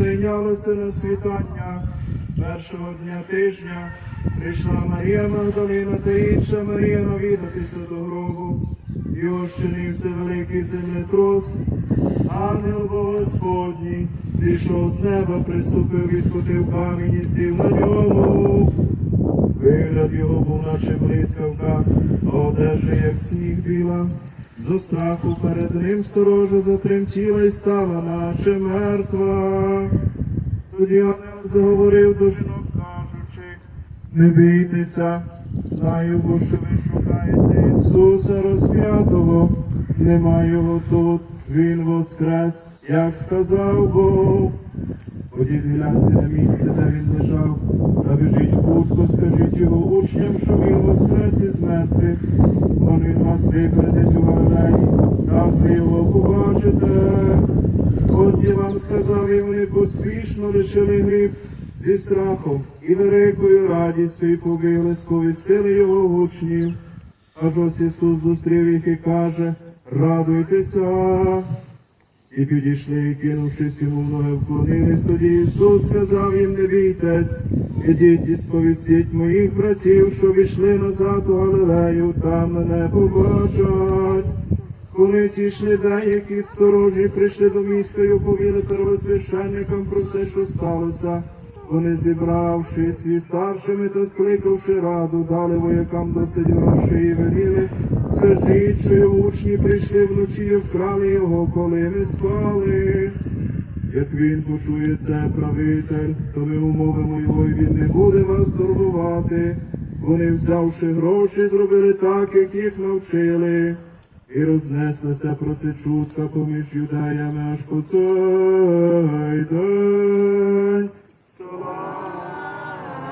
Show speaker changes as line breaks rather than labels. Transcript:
зайнялося на світання. Першого дня тижня прийшла Марія Магдалина та інша Марія навідатися до гробу. І ощинився великий землетрос. Ангел Господній зійшов з неба, приступив, відкотив камінь і сів на ньому. Вигляд його був, наче блискавка, одежа, як сніг біла. Зо страху перед ним сторожа затремтіла і стала, наче мертва. Тоді ангел заговорив до жінок, кажучи, не бійтеся, знаю, бо що ви шукаєте Ісуса розп'ятого, нема його тут, Він воскрес, як сказав Бог. Ходіть гляньте на місце, де він лежав, та біжіть хутко, скажіть його учням, що він воскрес із мертвих. Он він вас випередить там ви його побачите. Ось я вам сказав, і вони поспішно лишили гріб зі страхом і великою радістю, і побігли, сповістили його учнів. Аж ось Ісус зустрів їх і каже, радуйтеся. І підійшли, кинувшись йому в ноги, вклонились. Тоді Ісус сказав їм, не бійтесь, ідіть і сповістіть моїх братів, що війшли назад у Галилею, там мене побачать. Коли ті йшли деякі сторожі, прийшли до міста й оповіли первосвященникам про все, що сталося. Вони, зібравшись і старшими та скликавши раду, дали воякам досить грошей і веліли. Скажіть, що учні прийшли вночі і вкрали його, коли ми спали. Як він почує це, правитель, то ми умовимо його, і він не буде вас торгувати. Вони, взявши гроші, зробили так, як їх навчили. І рознеслася про це чутка поміж юдаями аж по цей день.